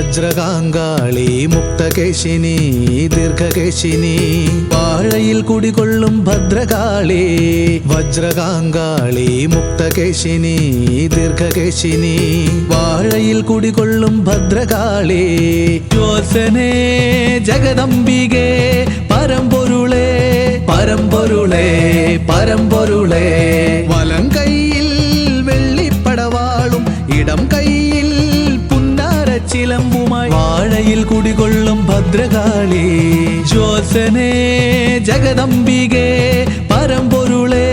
വജ്രകാങ്കാളി മുക്തകേശിനി ദീർഘകേശിനി. വാഴയിൽ കുടികൊള്ളും ഭദ്രകാളി വജ്രകാങ്കാളി മുക്തകേശിനി ദീർഘകേശിനി. വാഴയിൽ കുടികൊള്ളും ഭദ്രകാളി ജോസനേ ജഗദംബികെ പരമ്പൊരുളേ പരമ്പൊരുളേ പരമ്പൊരുളേ. ഭദ്രകാളി ജ്യോത്സനെ ജഗദംബികെ പരമ്പൊരുളേ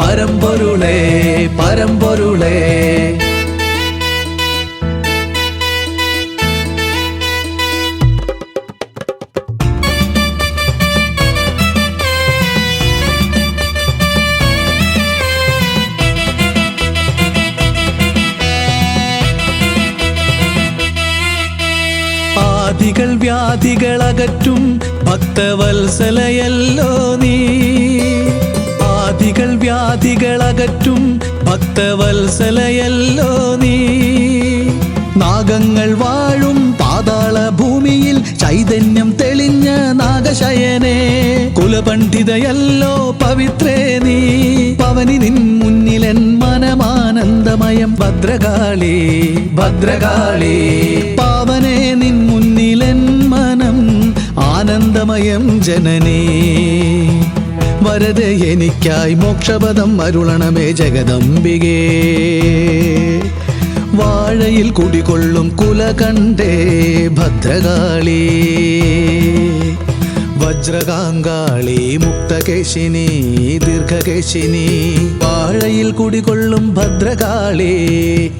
പരമ്പൊരുളേ പരമ്പൊരുളേ. ആദികൾ വ്യാധികൾ അകറ്റും ഭക്തവത്സലയല്ലോ നീ. ആദികൾ വ്യാധികൾ അകറ്റും ഭക്തവത്സലയല്ലോ നീ. നാഗങ്ങൾ വാഴും പാതാള ഭൂമിയിൽ ചൈതന്യം തെളിഞ്ഞ നാഗശയനെ. കുലപണ്ഡിതയല്ലോ പവിത്രേ നീ. പവനി നിൻ മുന്നിലൻ മനമാനന്ദമയം ഭദ്രകാളി. ഭദ്രകാളി. പാവനെ നിൻ മുന്നിലൻ മനം ആനന്ദമയം ജനനേ. വരത് എനിക്കായി മോക്ഷപദം അരുളണമേ ജഗദംബികേ. വാഴയിൽ കുടികൊള്ളും കുല കണ്ടേ ഭദ്രകാളി. വജ്രകാങ്കാളി മുക്തകേശിനി ദീർഘകേശിനി. വാഴയിൽ കുടികൊള്ളും ഭദ്രകാളി.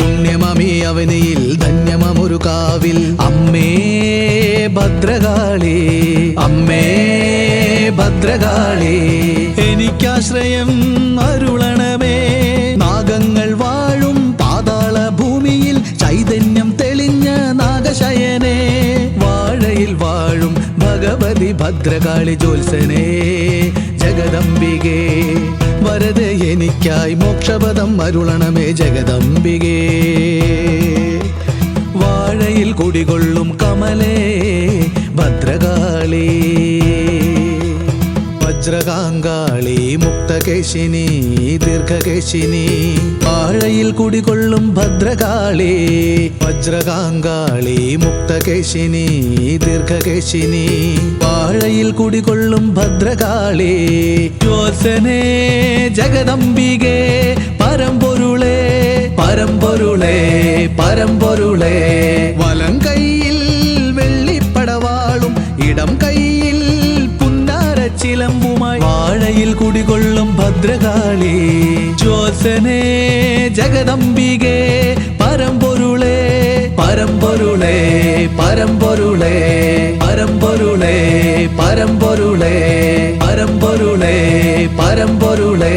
പുണ്യമമീ അവനിയിൽ ധന്യമമൊരു കാവിൽ. അമ്മേ ഭദ്രകാളി അമ്മേ ഭദ്രകാളി. എനിക്കാശ്രയം ഭഗവതി ഭദ്രകാളി ജ്യോത്സനേ ജഗദംബികേ വരത് എനിക്കായി മോക്ഷപദം അരുളണമേ ജഗദംബികേ. വാഴയിൽ കുടികൊള്ളും കമലേ ഭദ്രകാളി വജ്രകാങ്കാളി. മുക്തകേശിനി ദീർഘകേശിനി. പാഴയിൽ കുടികൊള്ളും ഭദ്രകാളി വജ്രകാങ്കാളി മുക്തകേശിനി ദീർഘകേശിനി. പാഴയിൽ കുടികൊള്ളും ഭദ്രകാളി ജോസനേ ജഗദംബികെ പരമ്പൊരുളേ പരമ്പൊരുളേ പരമ്പൊരുളേ. വലം കൈയിൽ വെള്ളിപ്പടവാളും ഇടം കൈയിൽ പുന്നാരച്ചിലമ്പുമായി വാഴയിൽ കുടികൊള്ളും ഭദ്രകാളി. ജ്യോത്സനെ ജഗദംബികെ പരമ്പൊരുളേ പരമ്പൊരുളേ പരമ്പൊരുളേ പരമ്പൊരുളേ പരമ്പൊരുളേ പരമ്പൊരുളേ പരമ്പൊരുളേ.